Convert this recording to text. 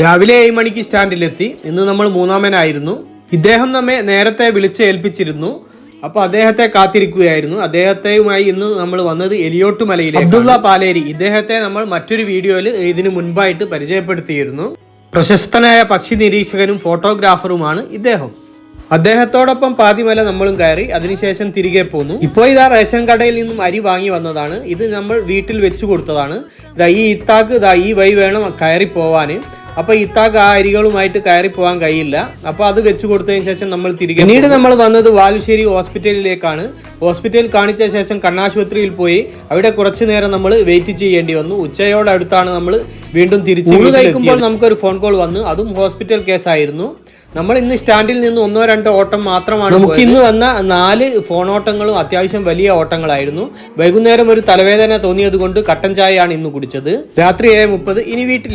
രാവിലെ ഏഴ് മണിക്ക് സ്റ്റാൻഡിലെത്തി. ഇന്ന് നമ്മൾ മൂന്നാമനായിരുന്നു. ഇദ്ദേഹം നമ്മെ നേരത്തെ വിളിച്ച് ഏൽപ്പിച്ചിരുന്നു അപ്പൊ അദ്ദേഹത്തെ കാത്തിരിക്കുകയായിരുന്നു. അദ്ദേഹത്തെയുമായി ഇന്ന് നമ്മൾ വന്നത് എലിയോട്ട് മലയിലെ അബ്ദുള്ള പാലേരി. ഇദ്ദേഹത്തെ നമ്മൾ മറ്റൊരു വീഡിയോയിൽ ഇതിനു മുൻപായിട്ട് പരിചയപ്പെടുത്തിയിരുന്നു. പ്രശസ്തനായ പക്ഷി നിരീക്ഷകനും ഫോട്ടോഗ്രാഫറുമാണ് ഇദ്ദേഹം. അദ്ദേഹത്തോടൊപ്പം പാതിമല നമ്മളും കയറി അതിനുശേഷം തിരികെ പോന്നു. ഇപ്പോൾ ഇതാ റേഷൻ കടയിൽ നിന്നും അരി വാങ്ങി വന്നതാണ്. ഇത് നമ്മൾ വീട്ടിൽ വെച്ചു കൊടുത്തതാണ്. ഇതാ ഈ ഇത്താക്ക് ഇതാ ഈ വഴി വേണം കയറി പോവാന്. അപ്പൊ ഇത്താക്ക് ആ അരികളുമായിട്ട് കയറി പോകാൻ കഴിയില്ല. അപ്പോൾ അത് വെച്ച് കൊടുത്തതിന് ശേഷം നമ്മൾ തിരികെ പിന്നീട് നമ്മൾ വന്നത് വാലുശ്ശേരി ഹോസ്പിറ്റലിലേക്കാണ്. ഹോസ്പിറ്റലിൽ കാണിച്ച ശേഷം കണ്ണാശുപത്രിയിൽ പോയി. അവിടെ കുറച്ചു നേരം നമ്മൾ വെയിറ്റ് ചെയ്യേണ്ടി വന്നു. ഉച്ചയോടടുത്താണ് നമ്മൾ വീണ്ടും തിരിച്ച് ഊണ് കഴിക്കുമ്പോൾ നമുക്കൊരു ഫോൺ കോൾ വന്നു. അതും ഹോസ്പിറ്റൽ കേസായിരുന്നു നമ്മൾ ഇന്ന് സ്റ്റാൻഡിൽ നിന്ന് ഒന്നോ രണ്ടോ ഓട്ടം മാത്രമാണ് നമുക്ക് ഇന്ന് വന്ന നാല് ഫോൺ ഓട്ടങ്ങളും അത്യാവശ്യം വലിയ ഓട്ടങ്ങളായിരുന്നു. വൈകുന്നേരം ഒരു തലവേദന തോന്നിയത് കൊണ്ട് കട്ടൻ ചായയാണ് ഇന്ന് കുടിച്ചത്. രാത്രി ഏഴ് മുപ്പത്. ഇനി വീട്ടിലെ